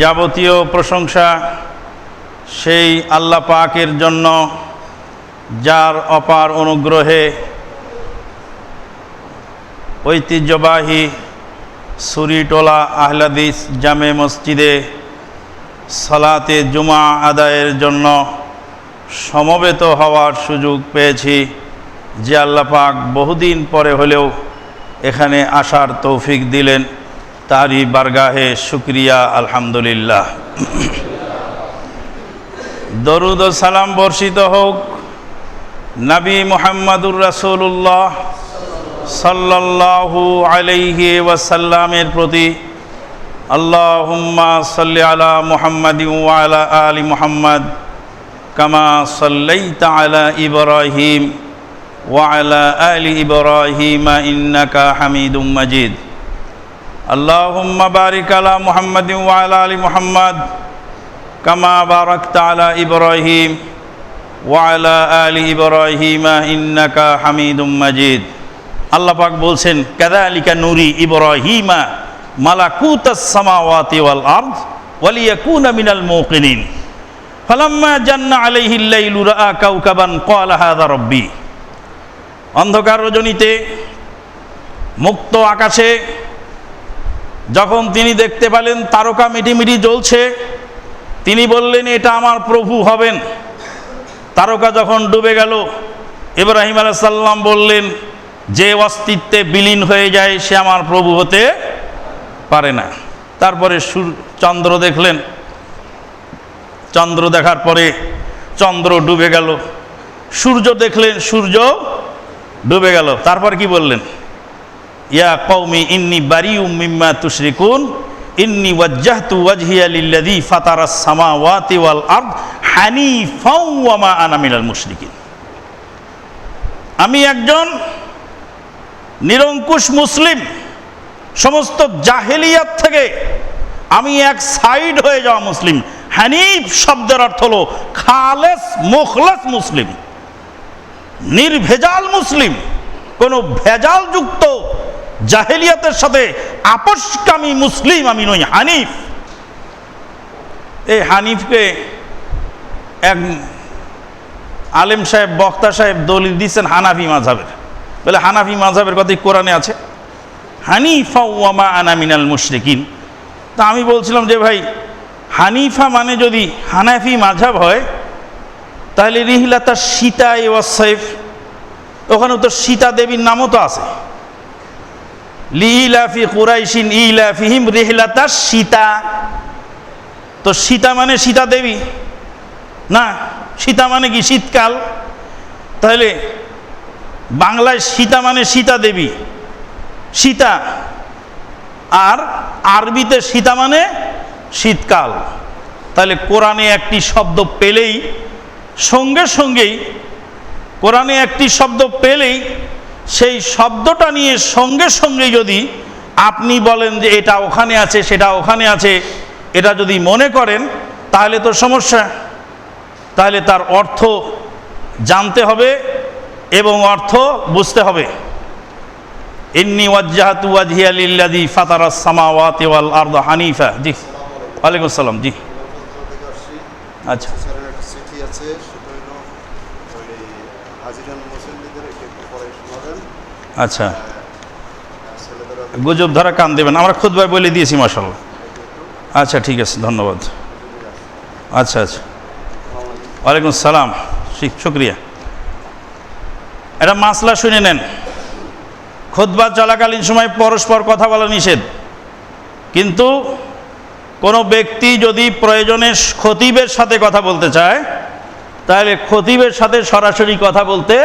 যাবতীয় প্রশংসা সেই আল্লাহ পাকের জন্য, যার অপার অনুগ্রহে ঐতিহ্যবাহী সুরিটোলা আহলাদিস জামে মসজিদে সালাতে জুমা আদায়ের জন্য সমবেত হওয়ার সুযোগ পেয়েছি যে আল্লাহ পাক বহুদিন পরে হলেও এখানে আসার তৌফিক দিলেন। তারই বারগাহে শুক্রিয়া, আলহামদুলিল্লাহ। দরুদ সালাম বর্ষিত হোক নবী মোহাম্মদুর রাসূলুল্লাহ সাল্লাল্লাহু আলাইহি ওয়াসাল্লামের প্রতি আল্লাহুম্মা সাল্লি আলা মুহাম্মাদি আলা আলি মুহাম্মদ কামা সাল্লাইতা আলা ইব্রাহিম ওয়া আলা আলি ইব্রাহিম ইন্নাকা হামিদুম মাজিদ। আলা মুহাম্মাদি ওয়া আলা আলি মুহাম্মদ, কামা বারাকতা আলা ইব্রাহিম ওয়া আলা আলি ইব্রাহিম ইন্নাকা হামিদুম মাজিদ। আল্লাহ পাক বলছেন কাদালিকা নুরি ইব্রাহিমা মালাকুতাস সামাওয়াতি ওয়াল আরদ ওয়ালিয়াকুনা মিনাল মুকিনিন ফালাম্মা জান্না আলাইহিল লাইলু রাআ কাওকাবান ক্বালা হাযা রাব্বি। অন্ধকার রজনীতে মুক্ত আকাশে যখন তিনি দেখতে পেলেন তারকা মিটিমিটি জ্বলছে, তিনি বললেন, এটা আমার প্রভু হবেন। তারকা যখন ডুবে গেল, ইব্রাহিম আলাইসাল্লাম বললেন, যে অস্তিত্বে বিলীন হয়ে যায়, সে আমার প্রভু হতে পারে না। তারপরে চন্দ্র দেখলেন। চন্দ্র দেখার পরে চন্দ্র ডুবে গেল। সূর্য দেখলেন, সূর্য ডুবে গেল। তারপর কি বললেন? ইয়া কৌমি ইন্নি বারি মিম্মা তুশরিকুন, ইন্নি ওয়াজ্জাহতু ওয়াজহিয়া লিল্লাযী ফাতারাস সামাওয়াতি ওয়াল আরদ হানিফাও ওয়া মা আনা মিনাল মুশরিকিন। আমি একজন নিরঙ্কুশ মুসলিম, সমস্ত জাহেলিয়াত থেকে আমি এক সাইড হয়ে যাওয়া মুসলিম। হানিফ শব্দের অর্থ হলো খালেস, মুখলাস মুসলিম। নির্ভেজাল মুসলিম, কোনো ভেজালযুক্ত জাহেলিয়াতের সাথে, আপসকামী মুসলিম আমি নই, হানিফ। এই হানিফকে এক আলেম সাহেব, বক্তা সাহেব দলিল দিচ্ছেন হানাফি মাঝাবের বলে, হানাফি মাঝাবের কথাই কোরআনে আছে? হানিফা ওয়ামা আনা মিনাল মুশরিকিন। তা আমি বলছিলাম যে, ভাই, হানিফা মানে যদি হানাফি মাঝাব হয়, তাহলে রিহিলাতা সীতা ওয়াসাইফ ওখানে তো সীতা দেবীর নামও তো আছে। লিলাফি কুরাইশিন ইলাফিহিম রিহিলাতা সীতা। তো সীতা মানে সীতা দেবী? না, সীতা মানে কি? শীতকাল। তাহলে বাংলায় সীতা মানে সীতা দেবী। সীতা। আর আরবিতে সীতা মানে শীতকাল। তাহলে কোরআনে একটি শব্দ পেলেই, সঙ্গে সঙ্গেই কোরআনে একটি শব্দ পেলেই সেই শব্দটা নিয়ে সঙ্গে সঙ্গে যদি আপনি বলেন যে এটা ওখানে আছে সেটা ওখানে আছে এটা যদি মনে করেন তাহলে তো সমস্যা। তাহলে তার অর্থ জানতে হবে এবং অর্থ বুঝতে হবে। ইন্নি ওয়াজ্জাহাতু ওয়াজহিয়া লিল্লাযী ফাতারাস সামাওয়াতি ওয়াল আরদা হানিফা। জি। ওয়ালাইকুম আসসালাম। জি। থেকে আচ্ছা। স্যারের একটা চিঠি আছে সেটা হলো ওই হাজিরান মুসল্লিদের একটু একটু পরে শোনাবেন আচ্ছা। গুজব ধরা কান দেবেন, আমরা খুদবায় বলে দিয়েছি মাসাল্লাহ আচ্ছা ঠিক আছে, ধন্যবাদ। আচ্ছা আচ্ছা। ওয়ালাইকুম সালাম শুক্রিয়া। এটা মাসলা শুনে নেন। খুতবা চলাকালীন সময় পরস্পর কথা বলা নিষেধ। কিন্তু কোনো ব্যক্তি যদি প্রয়োজনে খতিবের সাথে কথা বলতে চায়, তাহলে খতিবের সাথে সরাসরি কথা বলতে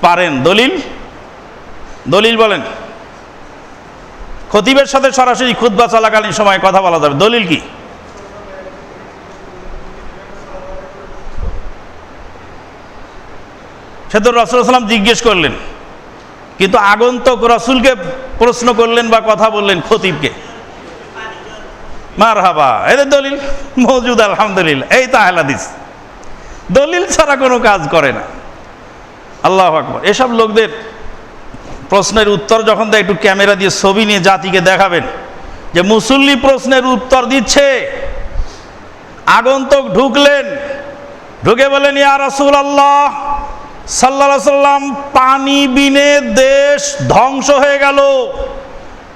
পারেন। দলিল? দলিল বলেন। খতিবের সাথে সরাসরি খুতবা চলাকালীন সময় কথা বলা যাবে। দলিল কি? সে তো রসুলাম জিজ্ঞেস করলেন। কিন্তু আগন্তক রসুলকে প্রশ্ন করলেন বা কথা বললেন খতিবকে। মার হাবা এদের দলিল মজুদ, আলহামদুলিল্লাহ। এই তো আহলাদিস দলিল ছাড়া কোনো কাজ করে না। আল্লাহ আকবর। এসব লোকদের প্রশ্নের উত্তর যখন দেয়, একটু ক্যামেরা দিয়ে ছবি নিয়ে জাতিকে দেখাবেন। যে মুসল্লি প্রশ্নের উত্তর দিচ্ছে। আগন্তক ঢুকলেন। ঢুকে বলেন, ইয়া রাসূল আল্লাহ সাল্লা সাল্লাম পানি বিনে দেশ ধ্বংস হয়ে গেল।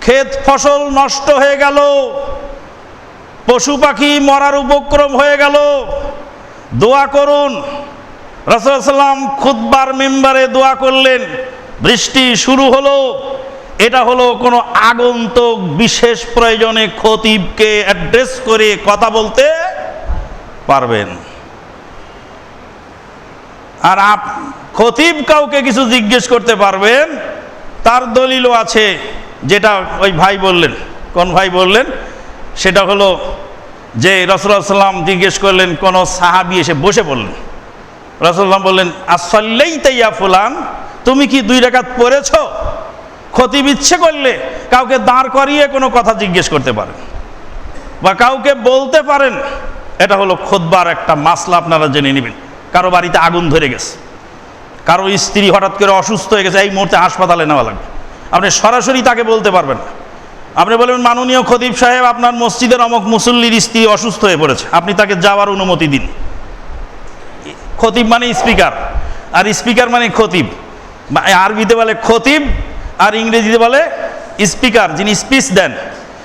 ক্ষেত ফসল নষ্ট হয়ে গেল। পশু পাখি মরার উপক্রম হয়ে গেল। দোয়া করুন। রসুলাম খুদ্বার মেম্বারে দোয়া করলেন। বৃষ্টি শুরু হলো। এটা হলো কোনো আগন্তক বিশেষ প্রয়োজনে খতিবকে অ্যাড্রেস করে কথা বলতে পারবেন। আর আপ, খতিব কাউকে কিছু জিজ্ঞেস করতে পারবেন, তার দলিলও আছে, যেটা ওই ভাই বললেন, কোন ভাই বললেন, সেটা হলো যে রসুল্লাহ সাল্লাম জিজ্ঞেস করলেন, কোন সাহাবি এসে বসে বললেন। রসুল্লাম বললেন আসল্লেই তাইয়া ফুলান? তুমি কি দুই রেখাত পড়েছ? খতিব ইচ্ছে করলে কাউকে দাঁড় করিয়ে কোনো কথা জিজ্ঞেস করতে পারেন বা কাউকে বলতে পারেন, এটা হলো খোদবার একটা মাসলা আপনারা জেনে নেবেন। কারও বাড়িতে আগুন ধরে গেছে। কারও স্ত্রী হঠাৎ করে অসুস্থ হয়ে গেছে, এই মুহূর্তে হাসপাতালে নেওয়া লাগবে। আপনি সরাসরি তাকে বলতে পারবেন আপনি বলবেন, মাননীয় খতিব সাহেব, আপনার মসজিদের অমক মুসল্লির স্ত্রী অসুস্থ হয়ে পড়েছে। আপনি তাকে যাওয়ার অনুমতি দিন। খতিব মানে স্পিকার, আর স্পিকার মানে খতিব। আরবিতে বলে খতিব আর ইংরেজিতে বলে স্পিকার, যিনি স্পিচ দেন,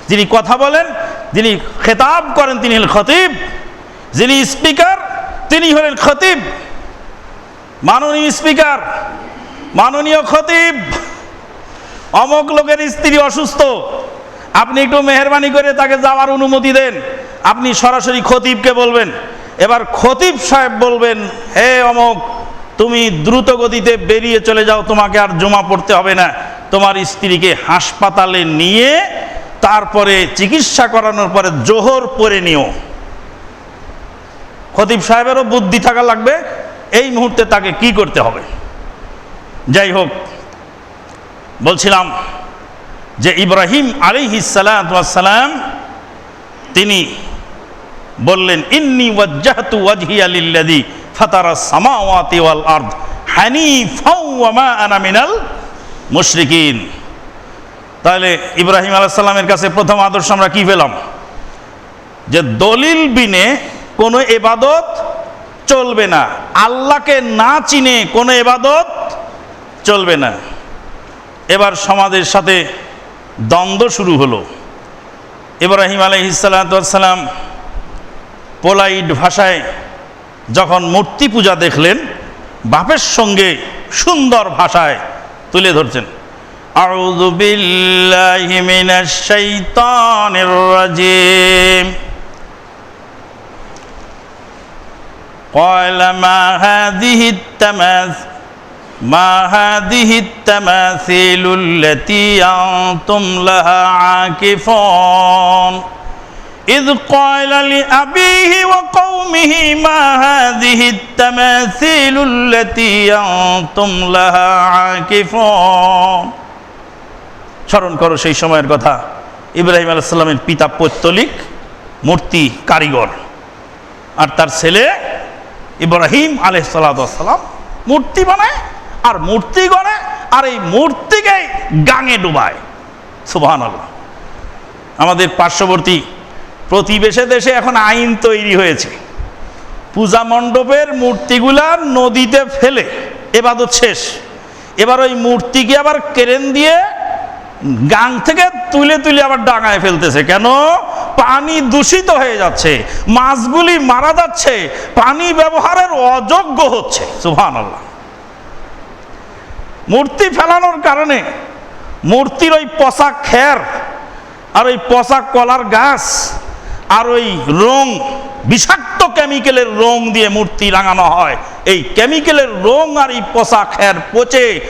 যিনি কথা বলেন, যিনি খেতাব করেন তিনি হলেন খতিব, যিনি স্পিকার তিনি হলেন খতিব। মাননীয় স্পিকার মাননীয় খতিব। অমক লোকের স্ত্রী অসুস্থ, আপনি একটু মেহরবানি করে তাকে যাওয়ার অনুমতি দেন, আপনি সরাসরি খতিবকে বলবেন। এবার খতিব সাহেব বলবেন, হে অমক তুমি দ্রুত গতিতে বেরিয়ে চলে যাও, তোমাকে আর জমা পড়তে হবে না। তোমার স্ত্রীকে হাসপাতালে নিয়ে তারপরে চিকিৎসা করানোর পরে জোহর পরে নিও। খতিব সাহেবেরও বুদ্ধি থাকা লাগবে, এই মুহূর্তে তাকে কি করতে হবে? যাই হোক, বলছিলাম যে ইব্রাহিম আলিহিসালাম তিনি বললেন, ইন্নি ওয়াজ্জাহতু ওয়াজহিয়া লিল্লাযী। ফাতারা সামাওয়াতি ওয়াল আরদ হানিফাও ওয়া মা মুশরিকিন। তাহলে ইব্রাহিম আলাইহিস সালামের কাছে প্রথম আদর্শ আমরা কি পেলাম? যে দলিল বিনে কোনো এবাদত চলবে না। আল্লাহকে না চিনে কোনো এবাদত চলবে না। এবার সমাজের সাথে দ্বন্দ্ব শুরু হলো। ইব্রাহিম আলহিসাল্লাম পোলাইট ভাষায় যখন মূর্তি পূজা দেখলেন বাপের সঙ্গে সুন্দর ভাষায় তুলে ধরছেন আউযু বিল্লাহি মিনাশ শাইতানির রাজিম قال ما هذه التماثيل ما هذه التماثيل التي أنتم لها عاكفون إذ قال لأبيه وقومه ما هذه التماثيل التي أنتم لها عاكفون স্মরণ করো সেই সময়ের কথা ইব্রাহিম আলাইসাল্লামের পিতা পৈত্তলিক মূর্তি কারিগর আর তার ছেলে ইব্রাহিম আলহাম মূর্তি বানায় আর মূর্তি গড়ে আর এই মূর্তিকে গাঙে ডুবায় সুবাহান আল্লাহ আমাদের পার্শ্ববর্তী প্রতিবেশে দেশে এখন আইন তৈরি হয়েছে। পূজা মণ্ডপের মূর্তিগুলা নদীতে ফেলে, এবাদত শেষ। এবার ওই মূর্তিকে আবার কেরেন দিয়ে গাং থেকে তুলে তুলে আবার ডাঙায় ফেলতেছে। কেন? পানি দূষিত হয়ে যাচ্ছে, মাছগুলি মারা যাচ্ছে, পানি ব্যবহারের অযোগ্য হচ্ছে। সুহান মূর্তি ফেলানোর কারণে মূর্তির ওই পচা খের আর ওই পচা কলার গাছ আর ওই রং, বিষাক্ত কেমিক্যালের রং দিয়ে মূর্তি রাঙানো হয়। এই কেমিক্যালের রং আর এই পচা খের পচে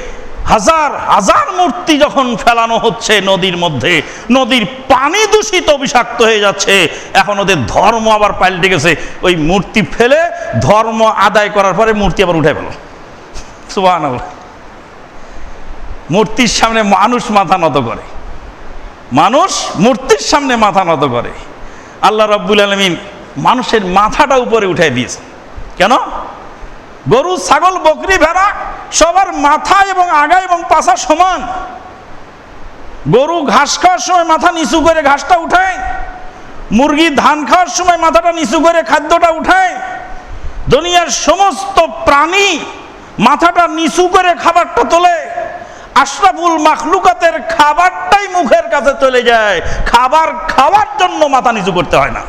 হাজার হাজার মূর্তি যখন ফেলানো হচ্ছে নদীর মধ্যে, নদীর পানি দূষিত বিষাক্ত হয়ে যাচ্ছে, এখন ওদের ধর্ম আবার পাল্টে গেছে। ওই মূর্তি ফেলে ধর্ম আদায় করার পরে মূর্তি আবার উঠে ফেলো সুবাহ মূর্তির সামনে মানুষ মাথা নত করে। মানুষ মূর্তির সামনে মাথা নত করে। আল্লাহ রব্বুল আলমিন মানুষের মাথাটা উপরে উঠে দিয়েছে। কেন? গরু, ছাগল, বকরি, ভেড়া সবার মাথা এবং আগা এবং পাশা সমান। গরু ঘাস খাওয়ার সময় মাথা নিচু করে ঘাসটা উঠায়। মুরগি ধান খাওয়ার সময় মাথাটা নিচু করে খাদ্যটা উঠায়। দুনিয়ার সমস্ত প্রাণী মাথাটা নিচু করে খাবারটা তোলে। আশরাফুল মাখলুকাতের খাবারটাই মুখের কাছে চলে যায়। খাবার খাওয়ার জন্য মাথা নিচু করতে হয় না।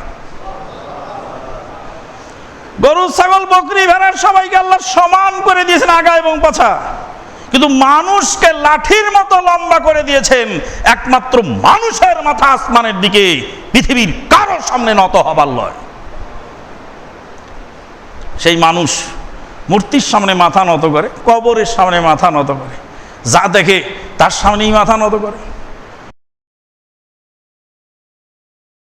গরু, ছাগল, বকরি, ভেড়ার সবাইকে আল্লাহ সমান করে দিয়েছেন আগা এবং পাছা। কিন্তু মানুষকে লাঠির মতো লম্বা করে দিয়েছেন একমাত্র মানুষের মাথা আসমানের দিকে। পৃথিবীর কারও সামনে নত হবার লয়। সেই মানুষ মূর্তির সামনে মাথা নত করে, কবরের সামনে মাথা নত করে। যা দেখে তার সামনেই মাথা নত করে।